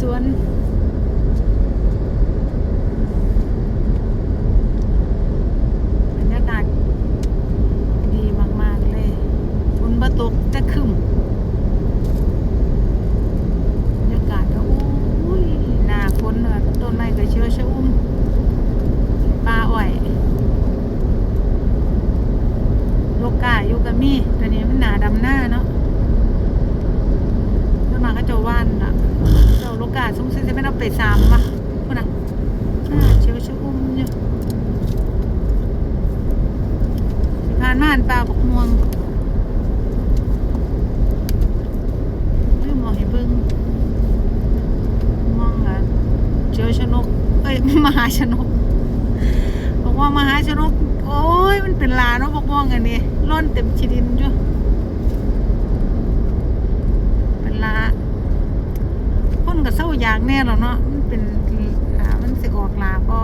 สวน บรรยากาศดีมาก ๆ เลยฝนบ่ตกแต่ครึมบรรยากาศก็อุ้ยหน้าฝนเนอะต้นไม้ก็เชื่อชะอุ่มปลาอ้อยโลกาอยู่กับมีตอนนี้มันหนาดำหน้าเนาะแล้วมาก็เจะว่านอะ เจ้าโล กาสงจะไม่เอาไปสามวะพุ่นน่ะอ่าเชื่อชะอุ่มอยู่สิผ่านม่านปลาบกม่วงเรื่องมองให้เบิ่งม่วงอะเจอชนกเอ้ยมหาชนกบอกว่ามหาชนกโอ้ยมันเป็นลาเนาะบกม่วงอันนี้ร่อนเต็มชีดินจ้ะเป็นลา คนก็เศร้าอยากแน่หรอเนาะมันเป็นอ่ามันสิออกลาก็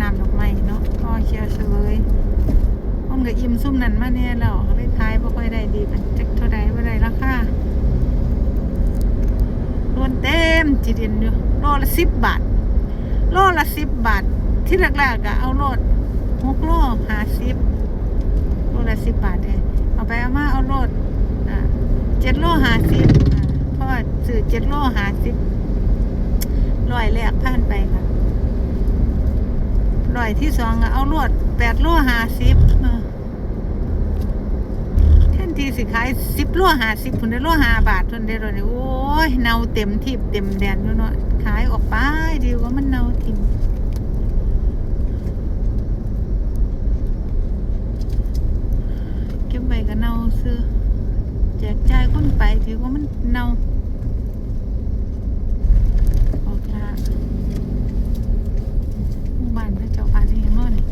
นำดอกไม้เนาะก็เชียร์เสวยคนก็อิ่มซุ่มนั่นมาเนี่ยแล้วก็เลยท้ายบ่ค่อยได้ดีกันจักเท่าใดบ่ได้ราคาโดนเต็มจีดินอยู่โลละสิบบาทโลละสิบบาท ที่แรกๆก็เอาโลดหกโลห้าสิบโลละสิบบาทเองเอาไปเอามาเอาโลดอ่าเจ็ดโลห้าสิบเพราะว่าซื้อเจ็ดโลห้าสิบ รอยแรกผ่านไปค่ะรอยที่สองเอารวดแปดโลห้าสิบเออแทนทีสิขายสิบโลห้าสิบคนได้โลห้าบาททนได้เลยโอ้ยเนาเต็มทิพเต็มแดนอยู่เนาะขายออกไปดีกว่ามันเนาทิมเก็บไว้ก็เนาซื้อแจกจ่ายคนไปถือว่ามันเนาออกละ หมู่บ้านพระเจ้าพานี่ยังนอนนี่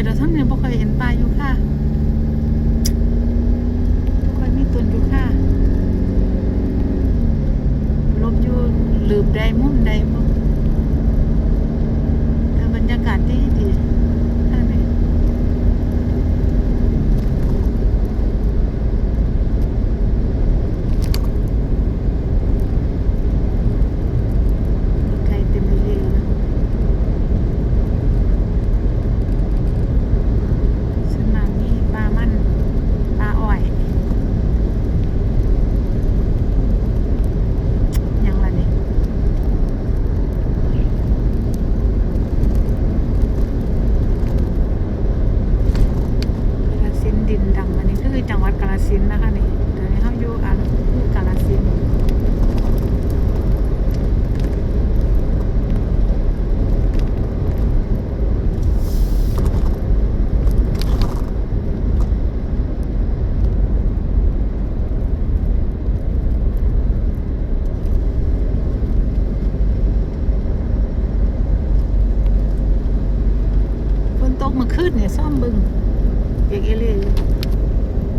ตเราทั้งนี้บ่เคยเห็นปลาอยู่ค่ะบ่ค่อยมีตุนอยู่ค่ะลบอยู่ลืมใดมุมใดบ่แต่บรรยากาศที่านนี่ไข่เต็มเลยเลยนะสนามนี่ปลามันปลาอ้อย ยังละนี่กาฬสินธุ์ดินดำอันนี้คือจังหวัดกาฬสินธุ์นะคะนี่เดี๋ยวนี้เขาอยู่อ่านคือกาฬสินธุ์ฝ นตกเมาขึ้นเนี่ยซ่อมบึงเปียกเอเล่อยู่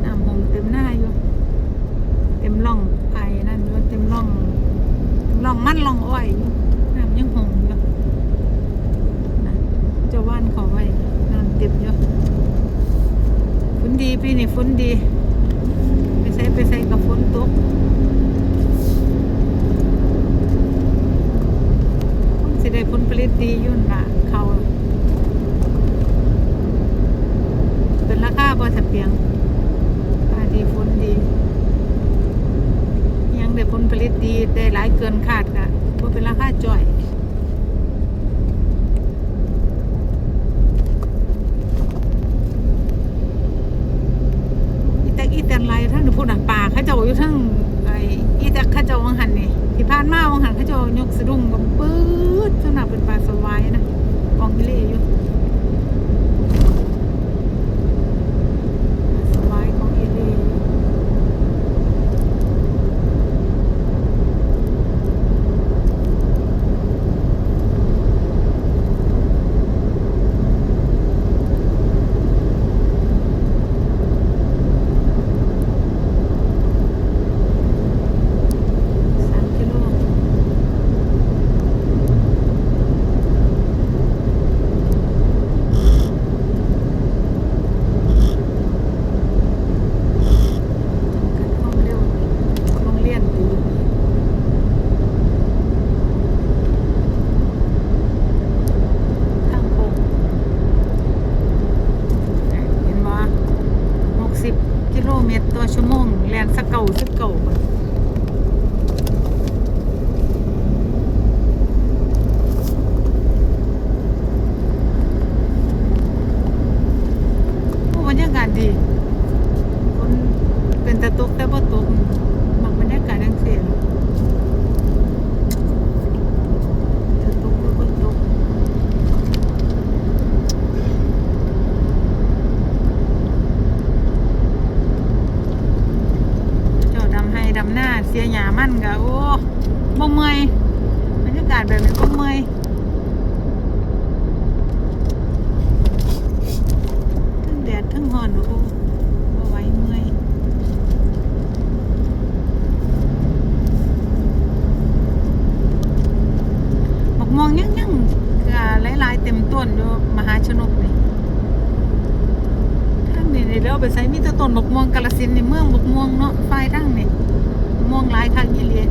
น้ำหงเต็มหน้าอยู่ เต็มร่องไอ้นั่นอยู่เต็มร่องเต็มร่องมันร่องอ้อยอยู่น้ำยังหงอยู่นะจะว่านเขาไว้น้ำเต็มอยู่ฝนดีปีนี้ฝนดีไปใส่ไปใส่กับฝนตกสิได้ผลผลิตดียู่น่ะเขา เป็น ราคาบ่ถ้าเปียงปลาดีฝนดียังได้ผลผลิตดีได้หลายเกินคาดค่ะบ่เป็นราคาจ่อย อีแตกอีแตนไรทั้งที่พูดอะป่าเขาเจ้าอยู่ทั้งไอ้อีแตกเขาเจ้าวังหันนี่ที่ผ่านมาวังหันเขาเจ้ายกสะดุ้งกับปื๊ดสนับเป็นปลาสวายนะกองกิเลอยู่ สวายของเอเล่ สิบกิโล เมตรต่อชั่วโมงแลนสะเก่าสะเก่าพุ่นโอ้บรรยากาศดีคนเป็นตะตกแต่บ่ตกมักบรรยากาศจังซี่ล่ะจะตกหรือบ่ตก เจ้าดำให้ดำหน้าเสียหยามันกะโอ้บ่เมื่อยบรรยากาศแบบนี้บ่เมื่อยทั้งแดดทั้งร้อนโอ้บ่ไหวเมื่อยบักม่วงยังยังก็หลายๆเต็มต้นอยู่มหาชนกนี่ทางนี้นี่เราไปใส่มีแต่ต้นบกม่วงกาลสินในเมืองบกม่วงเนาะไฟทางนี่ ม่วงหลายคักยี่เลีย